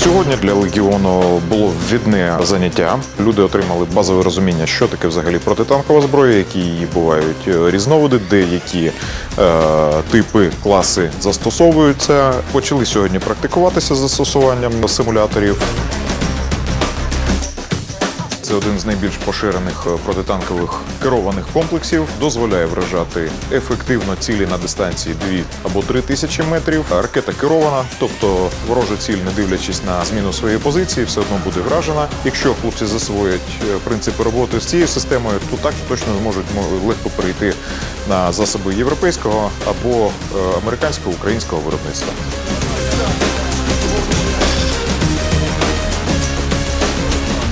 тижні для легіону було відне заняття. Люди отримали базове розуміння, що таке взагалі протитанкова зброя, які її бувають е, різновиди, де які е, типи класи застосовуються. Почали сьогодні практикуватися з застосуванням симуляторів. Це один з найбільш поширених е, протитанкових керованих комплексів. Дозволяє вражати ефективно цілі на дистанції 2 або 3 тисячі метрів. Ракета керована, тобто ворожа ціль, не дивлячись на зміну своєї позиції, все одно буде вражена. Якщо хлопці засвоять е, принципи роботи з цією системою, то так точно зможуть легко перейти на засоби європейського або е, американського українського виробництва.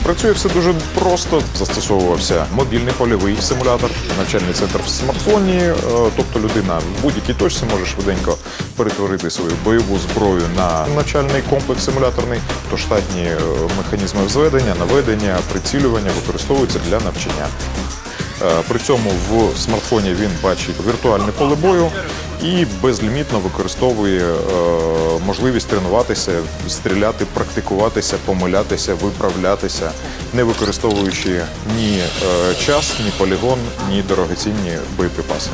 Працює все дуже просто. Застосовувався мобільний польовий симулятор, навчальний центр в смартфоні. Е, Тобто людина в будь-якій точці може швиденько перетворити свою бойову зброю на навчальний комплекс симуляторний. То штатні е, механізми взведення, наведення, прицілювання використовуються для навчання. Е, При цьому в смартфоні він бачить віртуальне поле бою і безлімітно використовує е, можливість тренуватися, стріляти, практикуватися, помилятися, виправлятися, не використовуючи ні е, час, ні полігон, ні дорогоцінні боєприпаси.